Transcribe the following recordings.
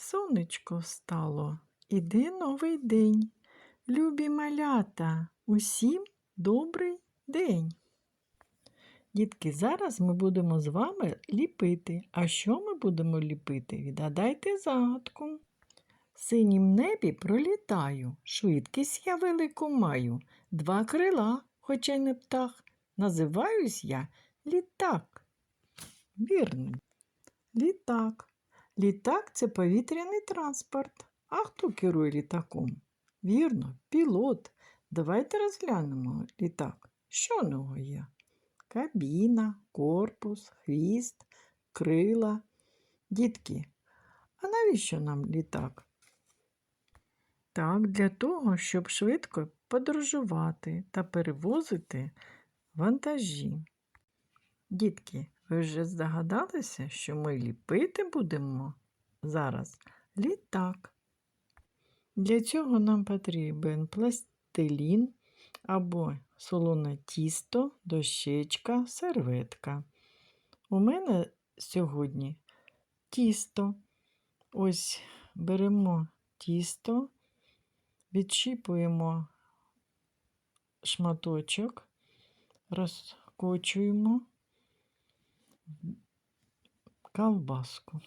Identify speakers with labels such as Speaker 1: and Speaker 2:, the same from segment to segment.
Speaker 1: Сонечко встало, іде новий день. Любі малята, усім добрий день. Дітки, зараз ми будемо з вами ліпити. А що ми будемо ліпити? Відгадайте загадку. В синім небі пролітаю, швидкість я велику маю, два крила, хоча й не птах. Називаюсь я літак. Вірно. Літак. Літак це повітряний транспорт. А хто керує літаком? Вірно, пілот. Давайте розглянемо літак. Що в нього є? Кабіна, корпус, хвіст, крила. Дітки, а навіщо нам літак? Так, для того, щоб швидко подорожувати та перевозити вантажі. Дітки, ви вже здогадалися, що ми ліпити будемо зараз літак. Для цього нам потрібен пластилін або солоне тісто, дощечка, серветка. У мене сьогодні тісто. Ось беремо тісто, відщіпуємо шматочок, розкочуємо ковбаску.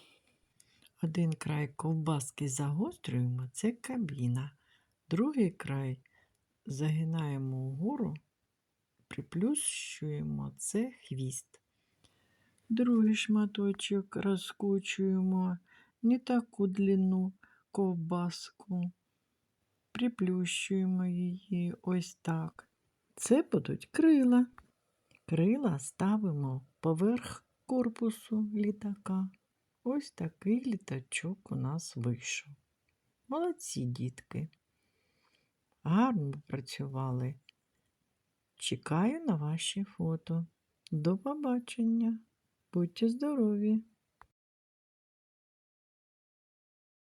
Speaker 1: Один край ковбаски загострюємо, це кабіна. Другий край загинаємо вгору, приплющуємо це хвіст. Другий шматочок розкочуємо не таку длину ковбаску, приплющуємо її ось так. Це будуть крила. Крила ставимо поверх корпусу літака. Ось такий літачок у нас вийшов. Молодці дітки. Гарно працювали. Чекаю на ваші фото. До побачення. Будьте здорові!